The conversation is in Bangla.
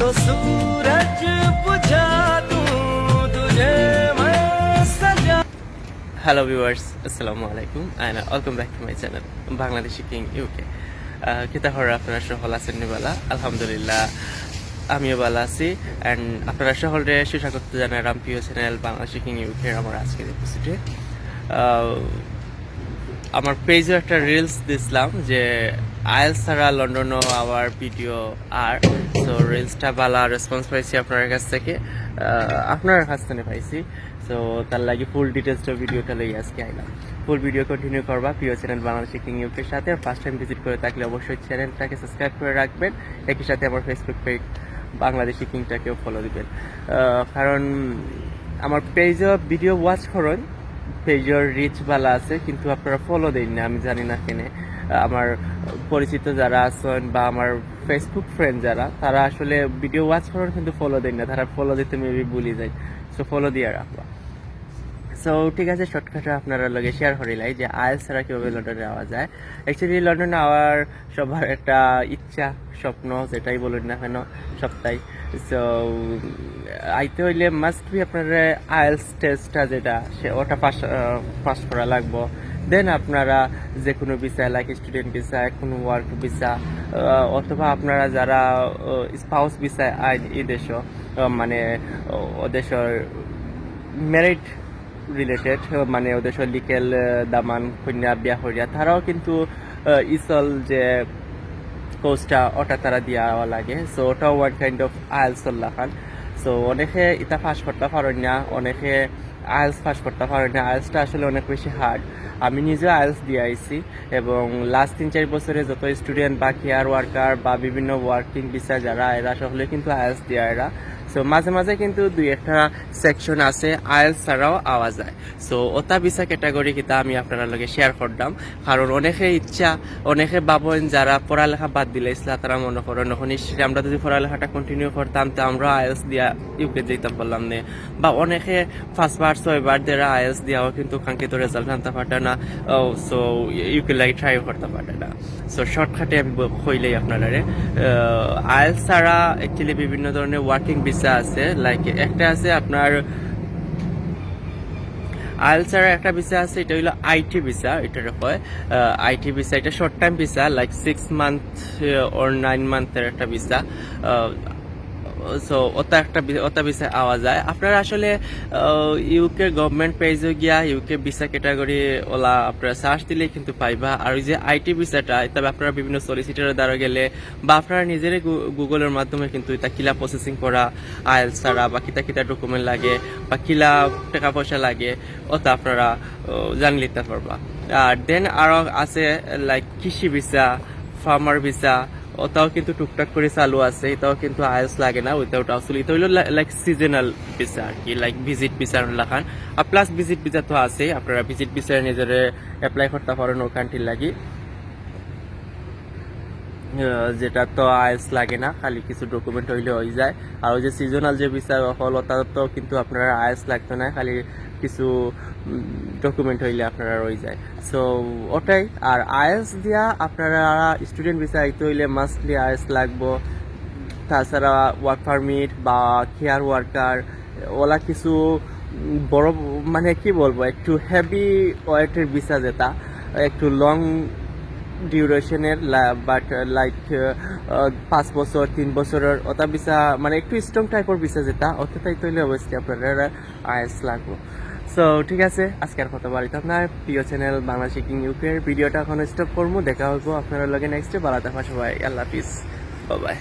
तो सूरज बुझा दूं तुझे मैं सजा হ্যালো ভিউয়ার্স আসসালামু আলাইকুম and welcome back to my channel Bangladeshi king UK কিতা হর আপনারা সকল আছেন নিবালা আলহামদুলিল্লাহ আমিও ভালো আছি অ্যান্ড আপনারা সকলরে সুস্বাগত জানাই রাম প্রিয় চ্যানেল বাংলাদেশি কিং ইউকের আমার আজকের এপিসোডে আমার পেজে একটা রিলস দিছিলাম যে আইএল ছাড়া লন্ডনও আবার ভিডিও আর সো রিলসটা ভালো রেসপন্স পাইছি আপনার কাছ থেকে। আপনার কাছ থেকে পাইছি। সো তার লাগে ফুল ডিটেলসটা ভিডিওটা লই আজকে আইলাম। ফুল ভিডিও কন্টিনিউ করবা, প্রিয় চ্যানেল বাংলাদেশি কিং ইউকের সাথে। ফার্স্ট টাইম ভিজিট করে থাকলে অবশ্যই চ্যানেলটাকে সাবস্ক্রাইব করে রাখবেন। একই সাথে আমার ফেসবুক পেজ বাংলাদেশি কিংটাকেও ফলো দিবেন। কারণ আমার পেজে ভিডিও ওয়াচ করেন। পেজের রিচ ভালো আছে, কিন্তু আপনারা ফলো দেন না, আমি জানি না কেনে। আমার পরিচিত যারা আছেন বা আমার ফেসবুক ফ্রেন্ড যারা, তারা আসলে ভিডিও ওয়াচ করেন কিন্তু ফলো দেন না। তারা ফলো দিতে মেবি ভুলে যায়। সো ফলো দিয়ে রাখবা। সো ঠিক আছে শর্টকাটে আপনারা লগে শেয়ার করিলাই যে আইএলস ছাড়া কীভাবে লন্ডনে যাওয়া যায়। অ্যাকচুয়ালি লন্ডনে যাওয়ার সবার একটা ইচ্ছা, স্বপ্ন, যেটাই বলুন না কেন, সবটাই। সো আইতে হইলে মাস্ট বি আপনার আইএলস টেস্টটা যেটা, সে ওটা পাস পাস করা লাগবো। দেন আপনারা যে কোনো ভিসা লাইক স্টুডেন্ট ভিসা কোনো ওয়ার্ক ভিসা অথবা আপনারা যারা স্পাউস ভিসা আইন এই দেশ মানে ও দেশের মেরিট রিলেটেড মানে ওদের লিকেল দামান, কন্যা, বিয়া হরিয়া তারাও কিন্তু ইসল যে কোর্সটা ওটা তারা দিয়া লাগে। সো ওটাও ওয়ান কাইন্ড অফ আইলস লাখান সো অনেকে ইটা ফাঁস করতে পারেন না, অনেকে আয়েলস ফাঁস করতে পারেন না। আয়েলসটা আসলে অনেক বেশি হার্ড আমি নিজেও আয়েলস দিয়ে আইছি এবং লাস্ট তিন চার বছরে যত স্টুডেন্ট বা কেয়ার ওয়ার্কার বা বিভিন্ন ওয়ার্কিং ভিসা যারা, এরা সকলে কিন্তু আয়েলস দিয়ে এরা। সো মাঝে মাঝে কিন্তু দুই একটা সেকশন আছে আইএলস ছাড়াও আওয়া যায়। সো ওটা ভিসা ক্যাটাগরি কিতা আমি আপনার লগে শেয়ার করলাম। কারণ অনেকে ইচ্ছা, অনেকে ভাবেন যারা পড়ালেখা বাদ দিলে ইসলা তারা মনে করেন ইসরে আমরা যদি পড়ালেখাটা কন্টিনিউ করতাম, তো আমরা আইএলস দিয়া ইউকে যেতাম বললাম নে বা অনেকে ফার্স্টবার ছয়বার দেরা আইএলস দিয়াও কিন্তু কাঙ্ক্ষিত রেজাল্ট আনতে পারে না। সো ইউকে লাগে ট্রাই করতে পারে না। সো শর্টকাটে আমি কইলেই আপনারা আইএলস ছাড়া অ্যাকচুয়ালি বিভিন্ন ধরনের ওয়ার্কিং ভিসা আছে লাইক একটা আছে আপনার আলসারের একটা ভিসা আছে, এটা হলো আইটি ভিসা এটার হয়। আইটি ভিসা এটা short time visa like six month or nine মান্থের একটা ভিসা সো ওটা একটা ওটা ভিসা আওয়া যায়। আপনারা আসলে ইউকে গভর্নমেন্ট পেজে গিয়া ইউকে ভিসা ক্যাটাগরি ওলা আপনারা সার্চ দিলে কিন্তু পাইবা। আর ওই যে আইটি ভিসাটা তবে আপনারা বিভিন্ন সলিসিটারের দ্বারা গেলে বা আপনারা নিজেরাই গুগলের মাধ্যমে কিন্তু এটা কিলা প্রসেসিং করা, আইএল ছাড়া বা কিতা কিতা ডকুমেন্ট লাগে বা কিলা টাকা পয়সা লাগে, ওটা আপনারা জানি লিখতে পারবা। আর দেন আরও আছে লাইক কৃষি ভিসা ফার্মার ভিসা ওটাও কিন্তু টুকটাক করে চালু আছে এটাও কিন্তু আইএস লাগে না ওইটা ওটা আসলে। এটা হইল লাইক সিজনাল ভিসা আর কি লাইক ভিজিট ভিসা লাখান। আর প্লাস ভিজিট ভিসা তো আছে আপনারা ভিজিট ভিসা নিজের অ্যাপ্লাই করতে পারেন ওখানটির লাগি। আহ, যেটা তো আইএস লাগে না, খালি কিছু ডকুমেন্ট হইলে হয়ে যায়। আর ওই যে সিজনাল যে হল ওটা তো কিন্তু আপনার আইএস লাগতো না, খালি কিছু ডকুমেন্ট হইলে আপনারা রয়ে যায়। সো ওটাই। আর আইএস দিয়া আপনারা স্টুডেন্ট ভিসা আইতে হইলে মাস্টলি আইএস লাগবো। তাছাড়া ওয়ার্ক পারমিট বা কেয়ার ওয়ার্কার ওলা কিছু বড় মানে কি বলব, একটু হেভি ওয়েটের ভিসা যেটা, একটু লং ডিউরেশনের বাট লাইক পাঁচ বছর, তিন বছরের ওটা ভিসা মানে একটু স্ট্রং টাইপের ভিসা যেটা অতটাই তৈরি অবশ্যই আপনার আইএস লাগবো। সো ঠিক আছে, আজকে আর কথা বাড়িতে আপনার প্রিয় চ্যানেল বাংলা শিকিং ইউকের ভিডিওটা এখন স্টপ করব, দেখা হব আপনার লগে নেক্সটে বালাতে সবাই, আল্লাহ হাফিজ বাই